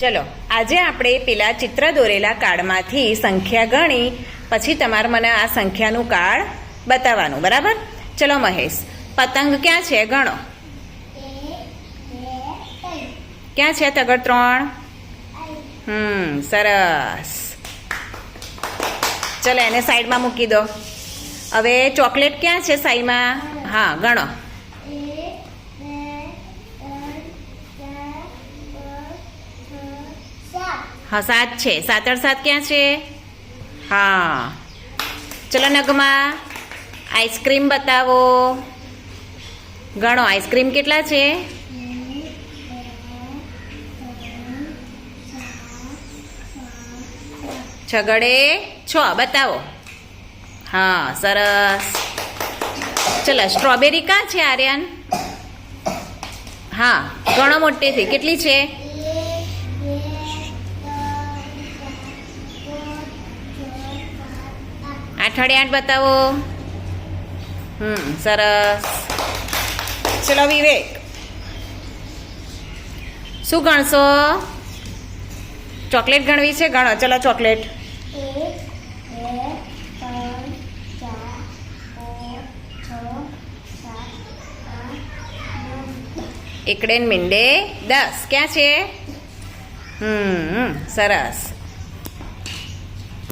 ચલો, આજે આપણે પેલા ચિત્ર દોરેલા કાર્ડમાંથી સંખ્યા ગણી, પછી તમારે મને આ સંખ્યાનું કાર્ડ બતાવવાનું, બરાબર? ચલો, મહેશ, પતંગ ક્યાં છે, ગણો. ક્યાં છે, તગડ ત્રણ? હમ, સરસ. ચલો, એને સાઈડમાં મૂકી દો. હવે ચોકલેટ ક્યાં છે સાઈમાં હા, ગણો. હા, સાત છે. સાતડ સાત ક્યાં છે? હા. ચલો, નગમા, આઈસ્ક્રીમ બતાવો. ગણો, આઈસ્ક્રીમ કેટલા છે? છગડે છ, બતાવો. હા, સરસ. ચલો, સ્ટ્રોબેરી કાં છે, આર્યન? હા, ઘણો મોટેથી. કેટલી છે? આઠડે આઠ બતાવો. હમ, સરસ. ચલો, વિવેક. શું ગણશો? ચોકલેટ ગણવી છે? ગણો, ચલો, ચોકલેટ. એકડે મીંડે દસ. ક્યાં છે? હમ, સરસ.